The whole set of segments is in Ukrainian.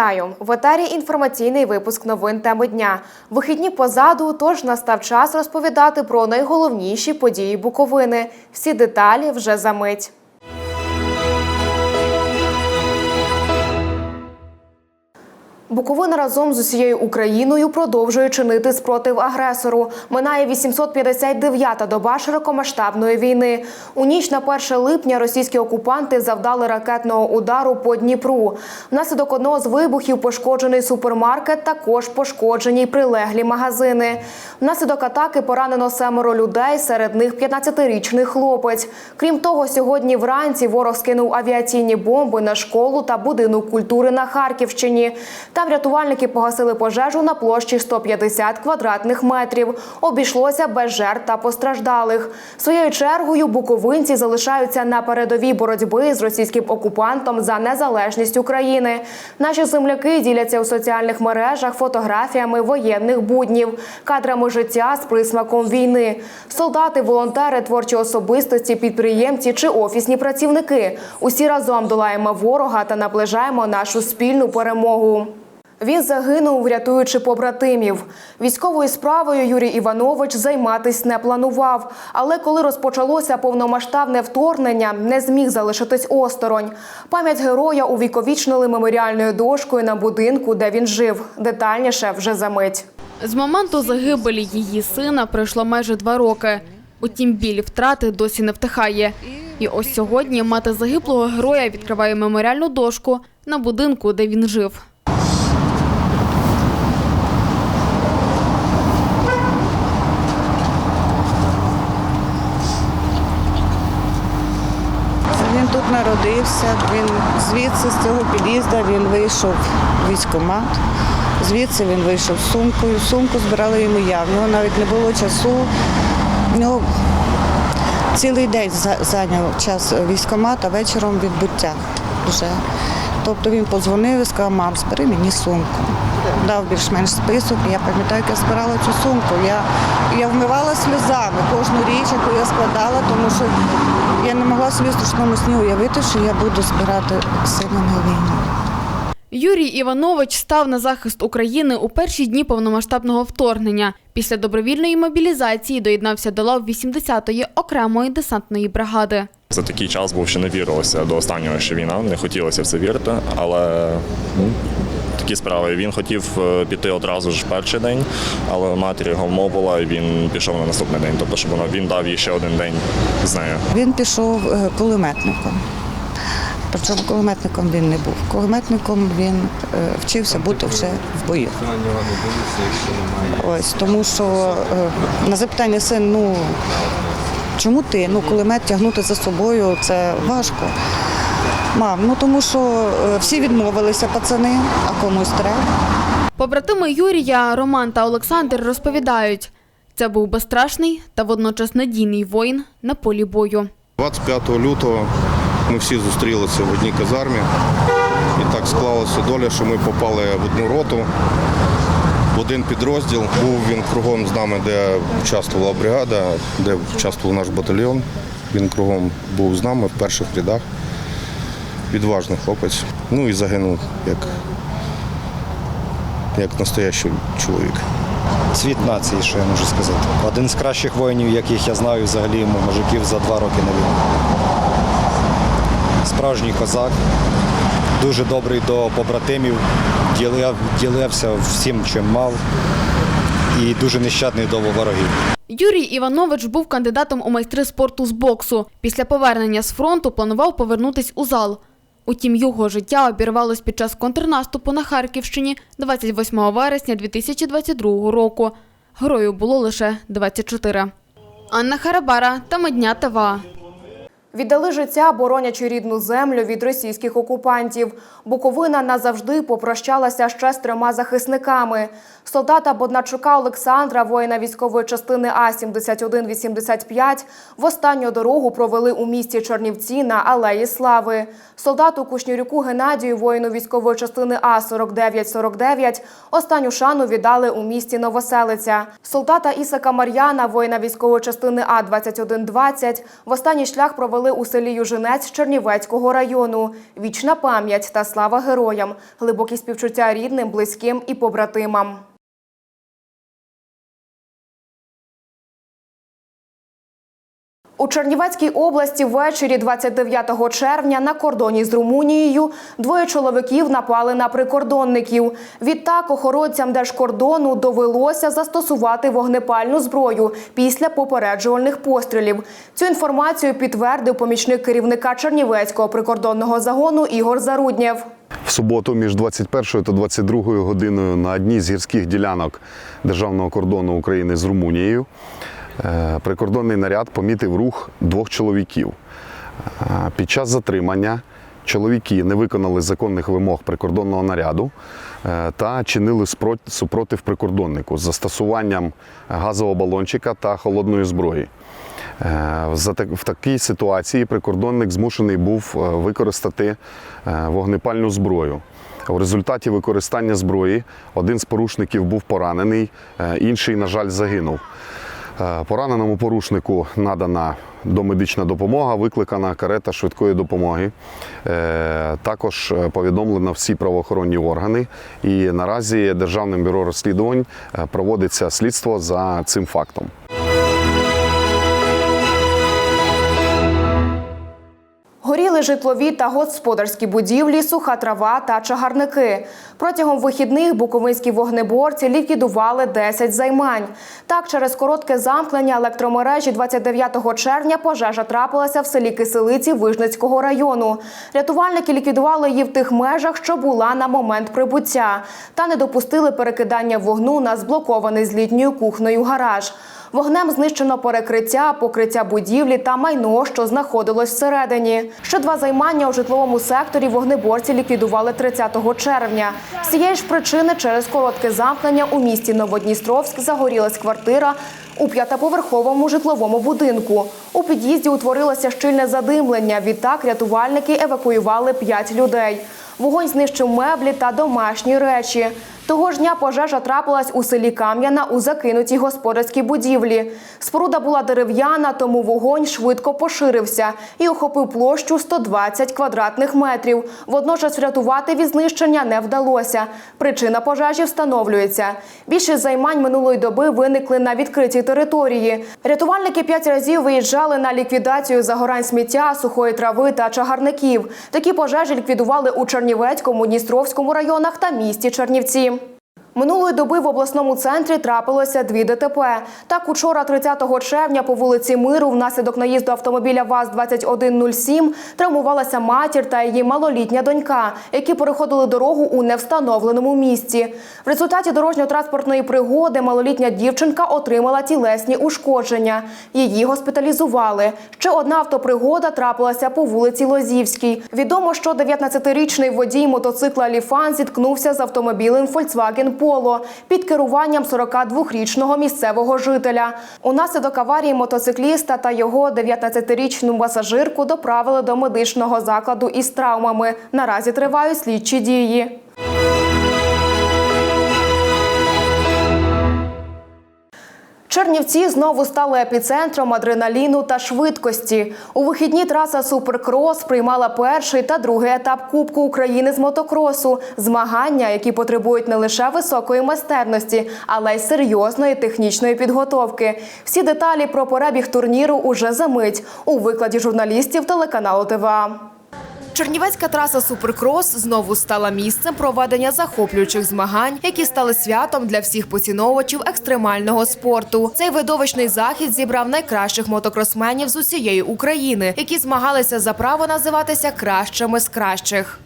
Вітаю! В етері інформаційний випуск новин теми дня. Вихідні позаду, тож настав час розповідати про найголовніші події Буковини. Всі деталі вже за мить. Буковина разом з усією Україною продовжує чинити спротив агресору. Минає 859-та доба широкомасштабної війни. У ніч на 1 липня російські окупанти завдали ракетного удару по Дніпру. Внаслідок одного з вибухів пошкоджений супермаркет, також пошкоджені й прилеглі магазини. Внаслідок атаки поранено семеро людей, серед них 15-річний хлопець. Крім того, сьогодні вранці ворог скинув авіаційні бомби на школу та будинок культури на Харківщині. Там рятувальники погасили пожежу на площі 150 квадратних метрів. Обійшлося без жертв та постраждалих. Своєю чергою буковинці залишаються на передовій боротьби з російським окупантом за незалежність України. Наші земляки діляться у соціальних мережах фотографіями воєнних буднів, кадрами життя з присмаком війни. Солдати, волонтери, творчі особистості, підприємці чи офісні працівники. Усі разом долаємо ворога та наближаємо нашу спільну перемогу. Він загинув, рятуючи побратимів. Військовою справою Юрій Іванович займатись не планував. Але коли розпочалося повномасштабне вторгнення, не зміг залишитись осторонь. Пам'ять героя увіковічнили меморіальною дошкою на будинку, де він жив. Детальніше вже за мить. З моменту загибелі її сина пройшло майже два роки. Утім, біль втрати досі не втихає. І ось сьогодні мати загиблого героя відкриває меморіальну дошку на будинку, де він жив. Він тут народився, він звідси з цього під'їзду він вийшов в військкомат. Звідси він вийшов з сумкою. Сумку збирали йому я. В нього навіть не було часу. Ну, цілий день зайняв час військкомат, а вечором відбуття вже. Тобто він подзвонив і сказав, мам, збери мені сумку. Дав більш-менш список. Я пам'ятаю, як я збирала цю сумку. Я, я вмивала сльозами кожну річ, яку я складала, тому що я не могла собі страшному сні уявити, що я буду збирати сина на війну. Юрій Іванович став на захист України у перші дні повномасштабного вторгнення. Після добровільної мобілізації доєднався до лав 80-ї окремої десантної бригади. За такий час був, що не вірилося до останнього, що війна, не хотілося в це вірити, але ну, такі справи. Він хотів е, піти одразу ж в перший день, але матір його вмовила, і він пішов на наступний день. Тобто, щоб вона він дав їй ще один день з нею. Він пішов е, кулеметником. Причому кулеметником він не був. Кулеметником він е, вчився бути вже в бою. Ось тому, що е, на запитання син, ну чому ти? Ну, кулемет тягнути за собою це важко. Мам, ну тому що е, всі відмовилися пацани, а комусь треба. Побратими Юрія, Роман та Олександр розповідають, це був безстрашний та водночас надійний воїн на полі бою. 25 лютого ми всі зустрілися в одній казармі. І так склалася доля, що ми попали в одну роту, один підрозділ. Був він кругом з нами, де участвувала бригада, де участвував наш батальйон. Він кругом був з нами в перших рядах. Відважний хлопець. Ну і загинув як, як настоящий чоловік. Цвіт нації, що я можу сказати. Один з кращих воїнів, яких я знаю взагалі мужиків за два роки на війну. Справжній козак, дуже добрий до побратимів, ділив, ділився всім, чим мав, і дуже нещадний до ворогів. Юрій Іванович був кандидатом у майстри спорту з боксу. Після повернення з фронту планував повернутись у зал. Утім, його життя обірвалось під час контрнаступу на Харківщині 28 вересня 2022 року. Герою було лише 24. Анна Харабара та Медня ТВА. Віддали життя, боронячи рідну землю від російських окупантів. Буковина назавжди попрощалася ще з трьома захисниками. Солдата Бодначука Олександра, воїна військової частини А-7185, в останню дорогу провели у місті Чернівці на Алеї Слави. Солдату Кушнірюку Геннадію, воїну військової частини А-4949, останню шану віддали у місті Новоселиця. Солдата Ісака Мар'яна, воїна військової частини А-2120, в останній шлях провели провели у селі Южинець Чернівецького району. Вічна пам'ять та слава героям, глибокі співчуття рідним, близьким і побратимам. У Чернівецькій області ввечері 29 червня на кордоні з Румунією двоє чоловіків напали на прикордонників. Відтак охоронцям держкордону довелося застосувати вогнепальну зброю після попереджувальних пострілів. Цю інформацію підтвердив помічник керівника Чернівецького прикордонного загону Ігор Заруднєв. В суботу між 21 та 22 годиною на одній з гірських ділянок державного кордону України з Румунією прикордонний наряд помітив рух двох чоловіків. Е, Під час затримання чоловіки не виконали законних вимог прикордонного наряду е, та чинили супротив прикордоннику з застосуванням газового балончика та холодної зброї. Е, В такій ситуації прикордонник змушений був е, використати е, вогнепальну зброю. У результаті використання зброї один з порушників був поранений, е, інший, на жаль, загинув. Е, Пораненому порушнику надана домедична допомога, викликана карета швидкої допомоги. Е, Також е, повідомлено всі правоохоронні органи. І наразі Державним бюро розслідувань проводиться слідство за цим фактом. Горіли житлові та господарські будівлі, суха трава та чагарники. Протягом вихідних буковинські вогнеборці ліквідували 10 займань. Так, через коротке замкнення електромережі 29 червня пожежа трапилася в селі Киселиці Вижницького району. Рятувальники ліквідували її в тих межах, що була на момент прибуття, та не допустили перекидання вогну на зблокований з літньою кухнею гараж. Вогнем знищено перекриття, покриття будівлі та майно, що знаходилось всередині. Ще два займання у житловому секторі вогнеборці ліквідували 30 червня. Цієї ж причини через коротке замкнення у місті Новодністровськ загорілась квартира у п'ятиповерховому житловому будинку. У під'їзді утворилося щільне задимлення. Відтак рятувальники евакуювали п'ять людей. Вогонь знищив меблі та домашні речі. Того ж дня пожежа трапилась у селі Кам'яна у закинутій господарській будівлі. Споруда була дерев'яна, тому вогонь швидко поширився і охопив площу 120 квадратних метрів. Водночас врятувати від знищення не вдалося. Причина пожежі встановлюється. Більшість займань минулої доби виникли на відкритій території. Рятувальники п'ять разів виїжджали на ліквідацію загорань сміття, сухої трави та чагарників. Такі пожежі ліквідували у Чернівецькому, Дністровському районах та місті Чернівці. Минулої доби в обласному центрі трапилося дві ДТП. Так, учора, 30 червня, по вулиці Миру, внаслідок наїзду автомобіля ВАЗ-2107 травмувалася матір та її малолітня донька, які переходили дорогу у невстановленому місці. В результаті дорожньо-транспортної пригоди малолітня дівчинка отримала тілесні ушкодження. Її госпіталізували. Ще одна автопригода трапилася по вулиці Лозівській. Відомо, що 19-річний водій мотоцикла Ліфан зіткнувся з автомобілем Volkswagen Polo під керуванням 42-річного місцевого жителя. Унаслідок аварії мотоцикліста та його 19-річну пасажирку доправили до медичного закладу із травмами. Наразі тривають слідчі дії. Чернівці знову стали епіцентром адреналіну та швидкості. У вихідні траса Суперкрос приймала перший та другий етап Кубку України з мотокросу. Змагання, які потребують не лише високої майстерності, але й серйозної технічної підготовки. Всі деталі про перебіг турніру уже за мить у викладі журналістів телеканалу ТВА. Чернівецька траса Суперкрос знову стала місцем проведення захоплюючих змагань, які стали святом для всіх поціновувачів екстремального спорту. Цей видовищний захід зібрав найкращих мотокросменів з усієї України, які змагалися за право називатися кращими з кращих.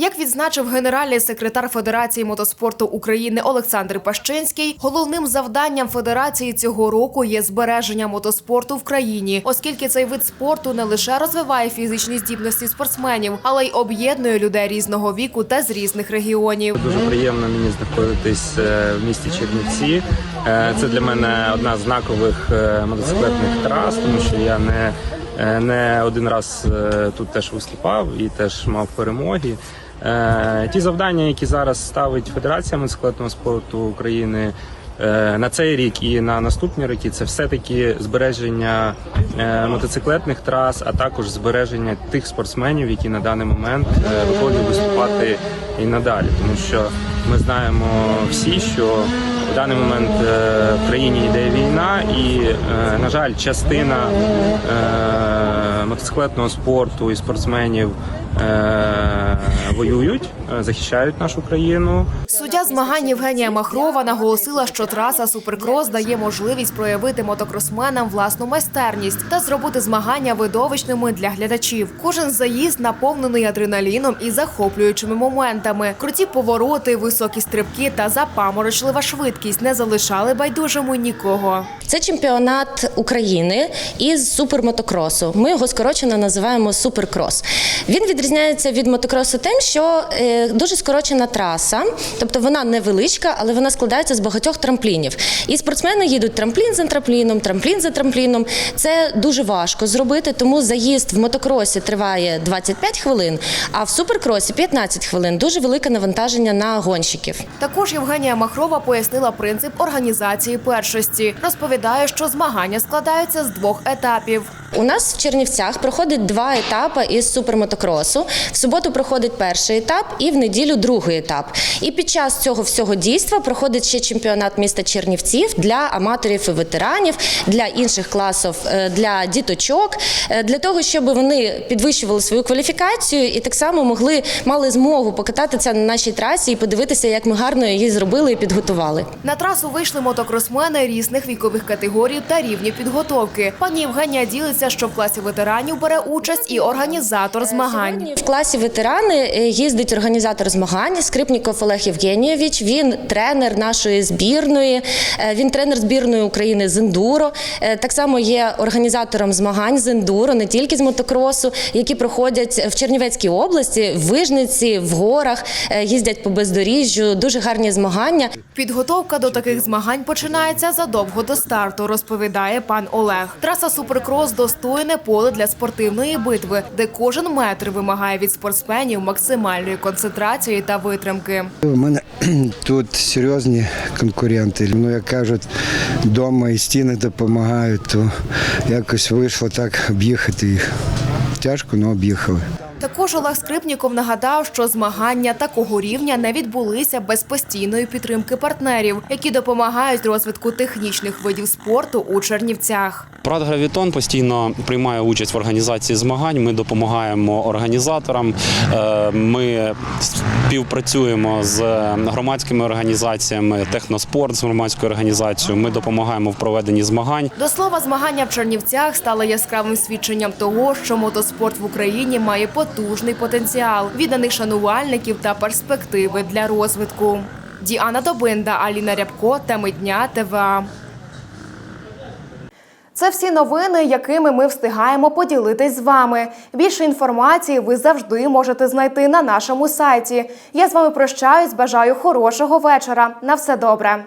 Як відзначив генеральний секретар Федерації мотоспорту України Олександр Пащинський, головним завданням федерації цього року є збереження мотоспорту в країні, оскільки цей вид спорту не лише розвиває фізичні здібності спортсменів, але й об'єднує людей різного віку та з різних регіонів. Дуже приємно мені знаходитись е, в місті Чернівці. Е, Це для мене одна з знакових е, мотоциклетних трас, тому що я не, не один раз тут теж виступав і теж мав перемоги. Е, Ті завдання, які зараз ставить Федерація мотоциклетного спорту України. е, на цей рік і на наступні роки це все-таки збереження е, мотоциклетних трас, а також збереження тих спортсменів, які на даний момент виходять виступати і надалі, тому що ми знаємо всі, що в даний момент в країні йде війна, і, на жаль, частина мотоциклетного спорту і спортсменів воюють, е, захищають нашу країну. Суддя змагань Євгенія Махрова наголосила, що траса Суперкрос дає можливість проявити мотокросменам власну майстерність та зробити змагання видовищними для глядачів. Кожен заїзд наповнений адреналіном і захоплюючими моментами. Круті повороти, високі стрибки та запаморочлива швидкість не залишали байдужими нікого. Це чемпіонат України із супермотокросу. Ми його скорочено називаємо суперкрос. Він відрізняється від мотокросу тим, що е, дуже скорочена траса, тобто вона невеличка, але вона складається з багатьох трамплінів. І спортсмени їдуть трамплін за трампліном, трамплін за трампліном. Це дуже важко зробити, тому заїзд в мотокросі триває 25 хвилин, а в суперкросі 15 хвилин. Дуже велике навантаження на гонщиків. Також Євгенія Махрова пояснила принцип організації першості. Розповідає, що змагання складаються з двох етапів. У нас в Чернівцях проходить два етапи із супермотокросу. В суботу проходить перший етап і в неділю другий етап. І під час цього всього дійства проходить ще чемпіонат міста Чернівців для аматорів і ветеранів, для інших класів, е, для діточок, е, для того, щоб вони підвищували свою кваліфікацію і так само могли мали змогу покататися на нашій трасі і подивитися, як ми гарно її зробили і підготували. На трасу вийшли мотокросмени різних вікових категорій та рівнів підготовки. Пані Євгенія ділиться, що в класі ветеранів бере участь і організатор змагань. В класі ветерани е, їздить організатор змагань Скрипніков Олег Євгенійович. Він тренер нашої збірної. е, Він тренер збірної України з ендуро. Е, Так само є організатором змагань з ендуро, не тільки з мотокросу, які проходять в Чернівецькій області, в Вижниці, в горах, їздять по бездоріжжю. Дуже гарні змагання. Підготовка до таких змагань починається задовго до старту, розповідає пан Олег. Траса Суперкрос достойне поле для спортивної битви, де кожен метр вимагає від спортсменів максимальної концентрації та витримки. У мене тут серйозні конкуренти. Ну, як кажуть, вдома і стіни допомагають, то якось вийшло так об'їхати їх. Тяжко, але об'їхали. Також Олег Скрипніков нагадав, що змагання такого рівня не відбулися без постійної підтримки партнерів, які допомагають розвитку технічних видів спорту у Чернівцях. Прат Гравітон постійно приймає участь в організації змагань. Ми допомагаємо організаторам. Е, Ми співпрацюємо з громадськими організаціями, техноспорт з громадською організацією. Ми допомагаємо в проведенні змагань. До слова, змагання в Чернівцях стали яскравим свідченням того, що мотоспорт в Україні має потужний потенціал, відданих шанувальників та перспективи для розвитку. Діана Добинда, Аліна Рябко, теми дня ТВА. Це всі новини, якими ми встигаємо поділитись з вами. Більше інформації ви завжди можете знайти на нашому сайті. Я з вами прощаюсь. Бажаю хорошого вечора. На все добре.